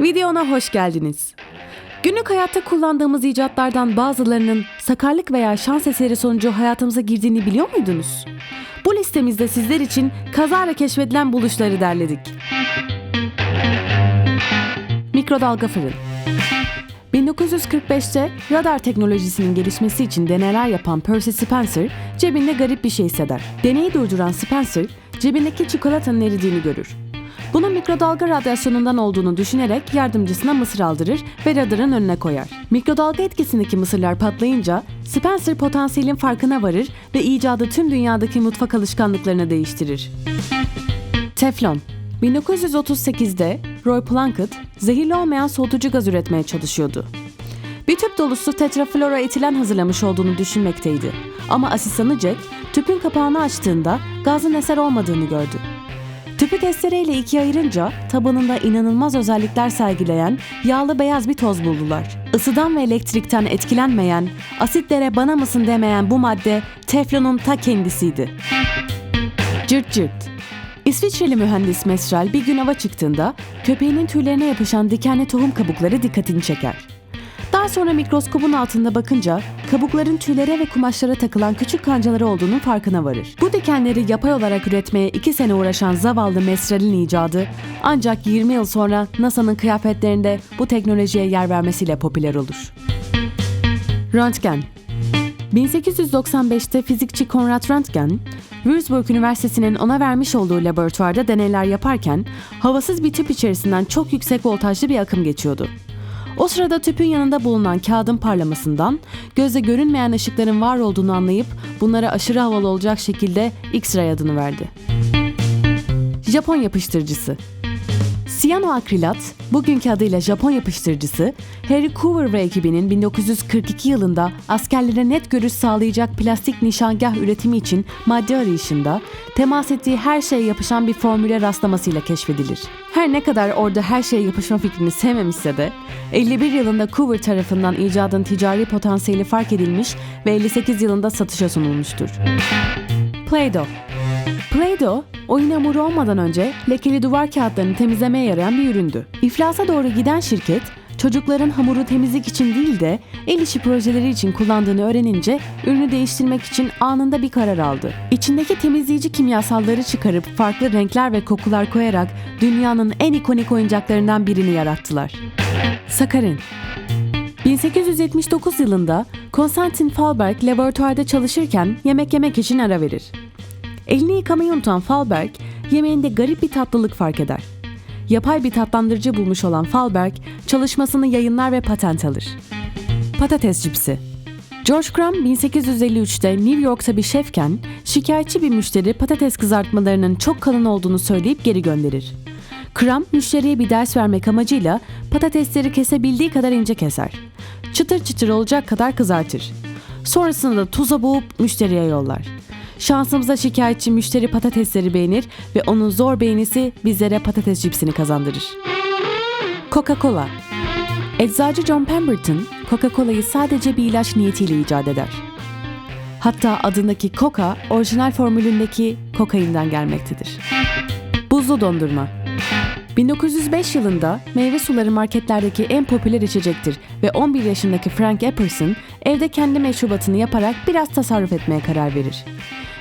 Videona hoş geldiniz. Günlük hayatta kullandığımız icatlardan bazılarının sakarlık veya şans eseri sonucu hayatımıza girdiğini biliyor muydunuz? Bu listemizde sizler için kazara keşfedilen buluşları derledik. Mikrodalga fırın 1945'te radar teknolojisinin gelişmesi için deneyler yapan Percy Spencer cebinde garip bir şey hisseder. Deneyi durduran Spencer cebindeki çikolatanın eridiğini görür. Bunun mikrodalga radyasyonundan olduğunu düşünerek yardımcısına mısır aldırır ve radarın önüne koyar. Mikrodalga etkisindeki mısırlar patlayınca Spencer potansiyelin farkına varır ve icadı tüm dünyadaki mutfak alışkanlıklarını değiştirir. Teflon 1938'de Roy Plunkett zehirli olmayan soğutucu gaz üretmeye çalışıyordu. Bir tüp dolusu tetraflora etilen hazırlamış olduğunu düşünmekteydi. Ama asistanı Jack tüpün kapağını açtığında gazın eser olmadığını gördü. Tüpü testereyle ikiye ayırınca tabanında inanılmaz özellikler sergileyen yağlı beyaz bir toz buldular. Isıdan ve elektrikten etkilenmeyen, asitlere bana mısın demeyen bu madde teflonun ta kendisiydi. Cırt cırt. İsviçreli mühendis Mesrel bir gün hava çıktığında köpeğinin tüylerine yapışan dikenli tohum kabukları dikkatini çeker. Daha sonra mikroskobun altında bakınca kabukların tüylere ve kumaşlara takılan küçük kancaları olduğunun farkına varır. Bu dikenleri yapay olarak üretmeye iki sene uğraşan zavallı Mesrel'in icadı ancak 20 yıl sonra NASA'nın kıyafetlerinde bu teknolojiye yer vermesiyle popüler olur. Röntgen 1895'te fizikçi Konrad Röntgen, Würzburg Üniversitesi'nin ona vermiş olduğu laboratuvarda deneyler yaparken havasız bir tüp içerisinden çok yüksek voltajlı bir akım geçiyordu. O sırada tüpün yanında bulunan kağıdın parlamasından gözle görünmeyen ışıkların var olduğunu anlayıp bunlara aşırı havalı olacak şekilde X-ray adını verdi. Japon yapıştırıcısı Siyano akrilat, bugünkü adıyla Japon yapıştırıcısı, Harry Coover ve ekibinin 1942 yılında askerlere net görüş sağlayacak plastik nişangah üretimi için madde arayışında temas ettiği her şeye yapışan bir formüle rastlamasıyla keşfedilir. Her ne kadar orada her şeye yapışma fikrini sevmemişse de 51 yılında Coover tarafından icadın ticari potansiyeli fark edilmiş ve 58 yılında satışa sunulmuştur. Play-Doh Play-Doh, oyun hamuru olmadan önce lekeli duvar kağıtlarını temizlemeye yarayan bir üründü. İflasa doğru giden şirket, çocukların hamuru temizlik için değil de el işi projeleri için kullandığını öğrenince ürünü değiştirmek için anında bir karar aldı. İçindeki temizleyici kimyasalları çıkarıp farklı renkler ve kokular koyarak dünyanın en ikonik oyuncaklarından birini yarattılar. Sakarin 1879 yılında Konstantin Falberg laboratuvarda çalışırken yemek yemek için ara verir. Elini yıkamayı unutan Falberg, yemeğinde garip bir tatlılık fark eder. Yapay bir tatlandırıcı bulmuş olan Falberg, çalışmasını yayınlar ve patent alır. Patates cipsi George Crumb 1853'te New York'ta bir şefken, şikayetçi bir müşteri patates kızartmalarının çok kalın olduğunu söyleyip geri gönderir. Crumb müşteriye bir ders vermek amacıyla patatesleri kesebildiği kadar ince keser. Çıtır çıtır olacak kadar kızartır. Sonrasında da tuza boğup müşteriye yollar. Şansımıza şikayetçi müşteri patatesleri beğenir ve onun zor beğenisi bizlere patates cipsini kazandırır. Coca-Cola Eczacı John Pemberton, Coca-Cola'yı sadece bir ilaç niyetiyle icat eder. Hatta adındaki Coca, orijinal formülündeki kokainden gelmektedir. Buzlu dondurma 1905 yılında meyve suları marketlerdeki en popüler içecektir ve 11 yaşındaki Frank Epperson evde kendi meşrubatını yaparak biraz tasarruf etmeye karar verir.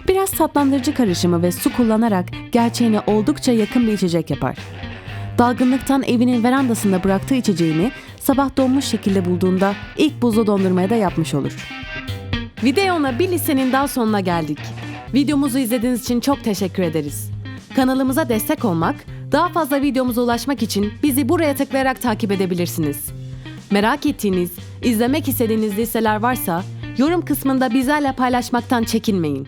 Biraz tatlandırıcı karışımı ve su kullanarak gerçeğine oldukça yakın bir içecek yapar. Dalgınlıktan evinin verandasında bıraktığı içeceğini sabah donmuş şekilde bulduğunda ilk buzlu dondurmaya da yapmış olur. Videona bir listenin daha sonuna geldik. Videomuzu izlediğiniz için çok teşekkür ederiz. Kanalımıza destek olmak, daha fazla videomuza ulaşmak için bizi buraya tıklayarak takip edebilirsiniz. Merak ettiğiniz, izlemek istediğiniz listeler varsa yorum kısmında bizlerle paylaşmaktan çekinmeyin.